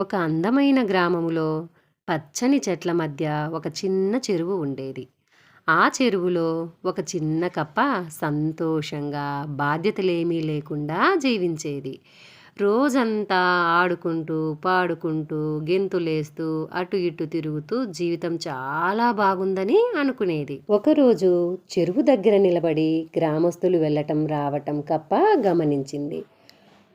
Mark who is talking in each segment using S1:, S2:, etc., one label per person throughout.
S1: ఒక అందమైన గ్రామములో పచ్చని చెట్ల మధ్య ఒక చిన్న చెరువు ఉండేది. ఆ చెరువులో ఒక చిన్న కప్ప సంతోషంగా, బాధ్యతలేమీ లేకుండా జీవించేది. రోజంతా ఆడుకుంటూ, పాడుకుంటూ, గెంతులేస్తూ, అటు ఇటు తిరుగుతూ జీవితం చాలా బాగుందని అనుకునేది. ఒకరోజు చెరువు దగ్గర నిలబడి గ్రామస్తులు వెళ్ళటం రావటం కప్ప గమనించింది.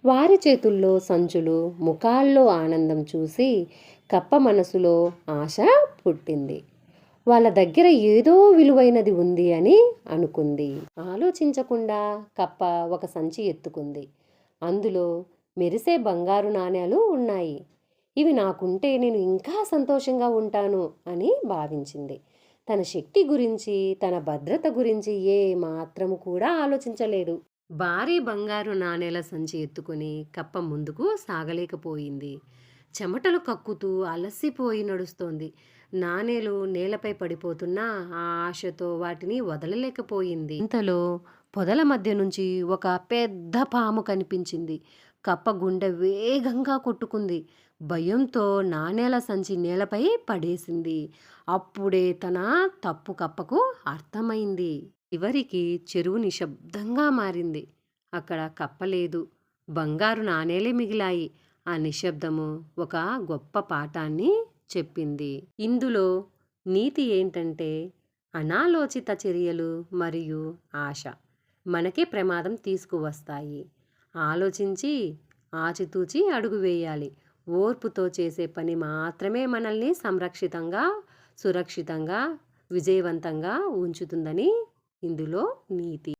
S1: వారి చేతుల్లో సంచులు, ముఖాల్లో ఆనందం చూసి కప్ప మనసులో ఆశ పుట్టింది. వాళ్ళ దగ్గర ఏదో విలువైనది ఉంది అని అనుకుంది. ఆలోచించకుండా కప్ప ఒక సంచి ఎత్తుకుంది. అందులో మెరిసే బంగారు నాణేలు ఉన్నాయి. ఇవి నాకుంటే నేను ఇంకా సంతోషంగా ఉంటాను అని భావించింది. తన శక్తి గురించి, తన భద్రత గురించి ఏ మాత్రము కూడా ఆలోచించలేదు. భారీ బంగారు నాణేల సంచి ఎత్తుకుని కప్ప ముందుకు సాగలేకపోయింది. చెమటలు కక్కుతూ అలసిపోయి నడుస్తోంది. నాణేలు నేలపై పడిపోతున్నా ఆ ఆశతో వాటిని వదలలేకపోయింది. ఇంతలో పొదల మధ్య నుంచి ఒక పెద్ద పాము కనిపించింది. కప్ప గుండె వేగంగా కొట్టుకుంది. భయంతో నాణేల సంచి నేలపై పడేసింది. అప్పుడే తన తప్పు కప్పకు అర్థమైంది. చివరికి చెరువు నిశ్శబ్దంగా మారింది. అక్కడ కప్పలేదు బంగారు నాణేలే మిగిలాయి. ఆ నిశ్శబ్దము ఒక గొప్ప పాఠాన్ని చెప్పింది. ఇందులో నీతి ఏంటంటే అనాలోచిత చర్యలు మరియు ఆశ మనకే ప్రమాదం తీసుకువస్తాయి. ఆలోచించి ఆచితూచి అడుగు వేయాలి. ఓర్పుతో చేసే పని మాత్రమే మనల్ని సంరక్షితంగా, సురక్షితంగా, విజయవంతంగా ఉంచుతుందని ఇందులో నీతి.